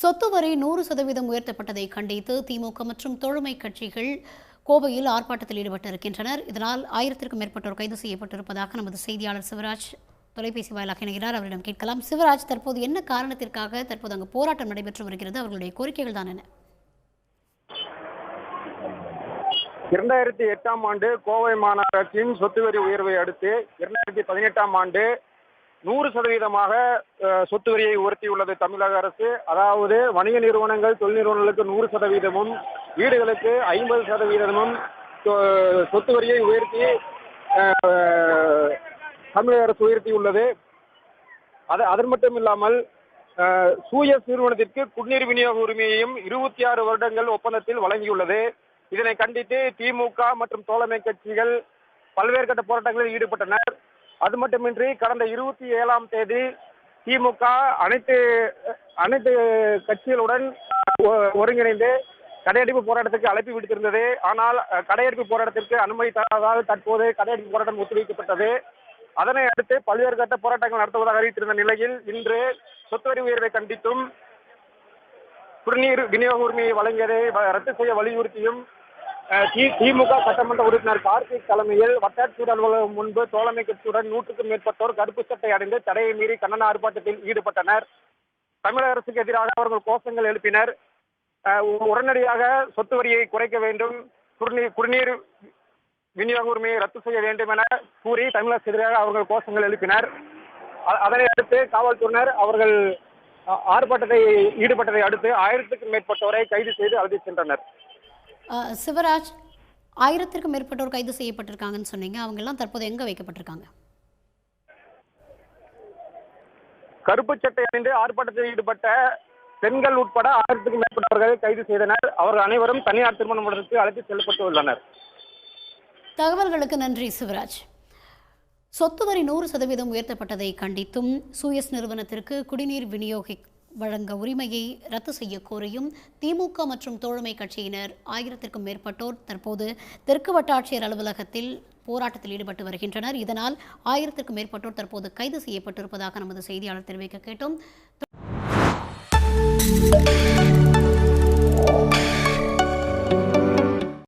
சொத்து வரி நூறு சதவீதம் உயர்த்தப்பட்டதை கண்டித்து திமுக மற்றும் தோழமை கட்சிகள் கோவையில் ஆர்ப்பாட்டத்தில் ஈடுபட்டிருக்கின்றனர். இதனால் ஆயிரத்திற்கும் மேற்பட்டோர் கைது செய்யப்பட்டிருப்பதாக நமது செய்தியாளர் சிவராஜ் தொலைபேசி வாயிலாக இணைகிறார். அவரிடம் கேட்கலாம். சிவராஜ் தற்போது என்ன காரணத்திற்காக தற்போது அங்கு போராட்டம் நடைபெற்று வருகிறது? அவர்களுடைய கோரிக்கைகள் தான் என்ன? இரண்டாயிரத்தி எட்டாம் ஆண்டு கோவை மாநகராட்சியின் சொத்து வரி உயர்வை அடுத்து இரண்டாயிரத்தி பதினெட்டாம் ஆண்டு நூறு சதவீதமாக சொத்து வரியை உயர்த்தியுள்ளது தமிழக அரசு. அதாவது வணிக நிறுவனங்கள் தொழில் நிறுவனங்களுக்கு நூறு சதவீதமும் வீடுகளுக்கு ஐம்பது சதவீதமும் சொத்து வரியை உயர்த்தி தமிழக அரசு உயர்த்தியுள்ளது. அது அதன் மட்டும் இல்லாமல் அஹ், சூயஸ் நிறுவனத்திற்கு குடிநீர் விநியோக உரிமையையும் இருபத்தி ஆறு வருடங்கள் ஒப்பந்தத்தில் வழங்கியுள்ளது. இதனை கண்டித்து திமுக மற்றும் தோழமை கட்சிகள் பல்வேறு கட்ட போராட்டங்களில் ஈடுபட்டனர். அது மட்டுமின்றி கடந்த இருபத்தி ஏழாம் தேதி திமுக அனைத்து அனைத்து கட்சிகளுடன் ஒருங்கிணைந்து கடையடைப்பு போராட்டத்திற்கு அழைப்பு விடுத்திருந்தது. ஆனால் கடையடிப்பு கடையடைப்பு போராட்டத்திற்கு அனுமதி தராதால் தற்போது கடையடைப்பு போராட்டம் ஒத்திவைக்கப்பட்டது. அதனை அடுத்து பல்வேறு கட்ட போராட்டங்கள் நடத்துவதாக அறிவித்திருந்த நிலையில் இன்று சொத்து வரி உயர்வை கண்டித்தும் குடிநீர் விநியோக உரிமையை வழங்கியதை வ- ரத்து செய்ய வலியுறுத்தியும் திமுக சட்டமன்ற உறுப்பினர் கார்த்திக் தலைமையில் வட்டாட்சியர் அலுவலகம் முன்பு தோழமை கட்சியுடன் நூற்றுக்கும் மேற்பட்டோர் கருப்பு சட்டை அடைந்து தடையை மீறி கண்டன ஆர்ப்பாட்டத்தில் ஈடுபட்டனர். தமிழக அரசுக்கு எதிராக அவர்கள் கோஷங்கள் எழுப்பினர். உடனடியாக சொத்து வரியை குறைக்க வேண்டும். குடிநீர் குடிநீர் விநியோக உரிமையை ரத்து செய்ய வேண்டும் என கூறி தமிழக எதிராக அவர்கள் கோஷங்கள் எழுப்பினர். அதனை அடுத்து காவல்துறையினர் அவர்கள் ஆர்ப்பாட்டத்தை ஈடுபட்டதை அடுத்து ஆயிரத்துக்கும் மேற்பட்டோரை கைது செய்து அழைத்து சென்றனர். சிவராஜ் ஆயிரத்திற்கும் மேற்பட்டோர் கைது செய்யப்பட்டிருக்காங்கன்னு சொன்னீங்க. அவங்க எல்லாம் தற்போது எங்க வைக்கப்பட்டிருக்காங்க? கருப்பு சட்டை அணிந்து ஆர்ப்பாட்டத்தில் ஈடுபட்ட பெண்கள் உட்பட ஆயிரத்துக்கும் மேற்பட்டவர்கள் கைது செய்தனர். அவர்கள் அனைவரும் தனியார் திருமண மண்டலத்துக்கு அழைத்து செல்லப்பட்டுள்ளனர் தகவல்களுக்கு நன்றி சிவராஜ். சொத்து வரி நூறு சதவீதம் உயர்த்தப்பட்டதை கண்டித்தும் சூயஸ் நிறுவனத்திற்கு குடிநீர் விநியோகி வழங்க உரிமையை ரத்து செய்ய கோரியும் திமுக மற்றும் தோழமை கட்சியினர் ஆயிரத்திற்கும் மேற்பட்டோர் தற்போது தெற்கு வட்டாட்சியர் அலுவலகத்தில் போராட்டத்தில் ஈடுபட்டு வருகின்றனர். இதனால் ஆயிரத்திற்கும் மேற்பட்டோர் தற்போது கைது செய்யப்பட்டிருப்பதாக நமது செய்தியாளர் தெரிவிக்க கேட்டோம்.